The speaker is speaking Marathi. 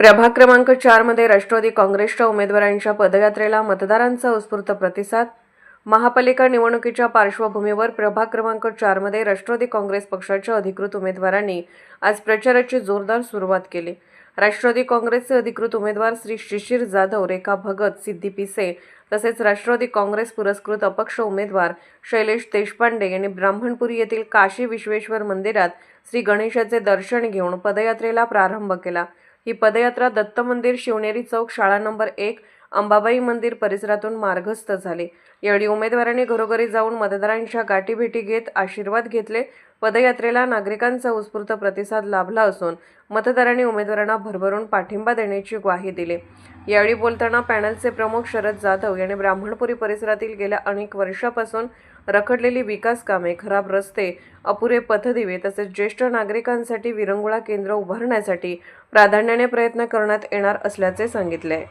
प्रभाग क्रमांक चारमध्ये राष्ट्रवादी काँग्रेसच्या उमेदवारांच्या पदयात्रेला मतदारांचा उत्स्फूर्त प्रतिसाद. महापालिका निवडणुकीच्या पार्श्वभूमीवर प्रभाग क्रमांक चारमध्ये राष्ट्रवादी काँग्रेस पक्षाच्या अधिकृत उमेदवारांनी आज प्रचाराची जोरदार सुरुवात केली. राष्ट्रवादी काँग्रेसचे अधिकृत उमेदवार श्री शिशिर जाधव रेखा भगत सिद्धी पिसे तसेच राष्ट्रवादी काँग्रेस पुरस्कृत अपक्ष उमेदवार शैलेश देशपांडे यांनी ब्राह्मणपुरी येथील काशी विश्वेश्वर मंदिरात श्री गणेशाचे दर्शन घेऊन पदयात्रेला प्रारंभ केला. ही पदयात्रा दत्त मंदिर शिवनेरी चौक शाळा नंबर एक अंबाबाई मंदिर परिसरातून मार्गस्थ झाले. यावेळी उमेदवारांनी घरोघरी जाऊन मतदारांच्या गाठीभेटी घेत आशीर्वाद घेतले पदयात्रेला नागरिकांचा उत्स्फूर्त प्रतिसाद लाभला असून मतदारांनी उमेदवारांना भरभरून पाठिंबा देण्याची ग्वाही दिली. यावेळी बोलताना पॅनलचे प्रमुख शरद जाधव यांनी ब्राह्मणपुरी परिसरातील गेल्या अनेक वर्षापासून रखडलेली विकास कामे खराब रस्ते अपुरे पथदिवे तसेच ज्येष्ठ नागरिकांसाठी विरंगुळा केंद्र उभारण्यासाठी प्राधान्याने प्रयत्न करण्यात येणार असल्याचे सांगितले.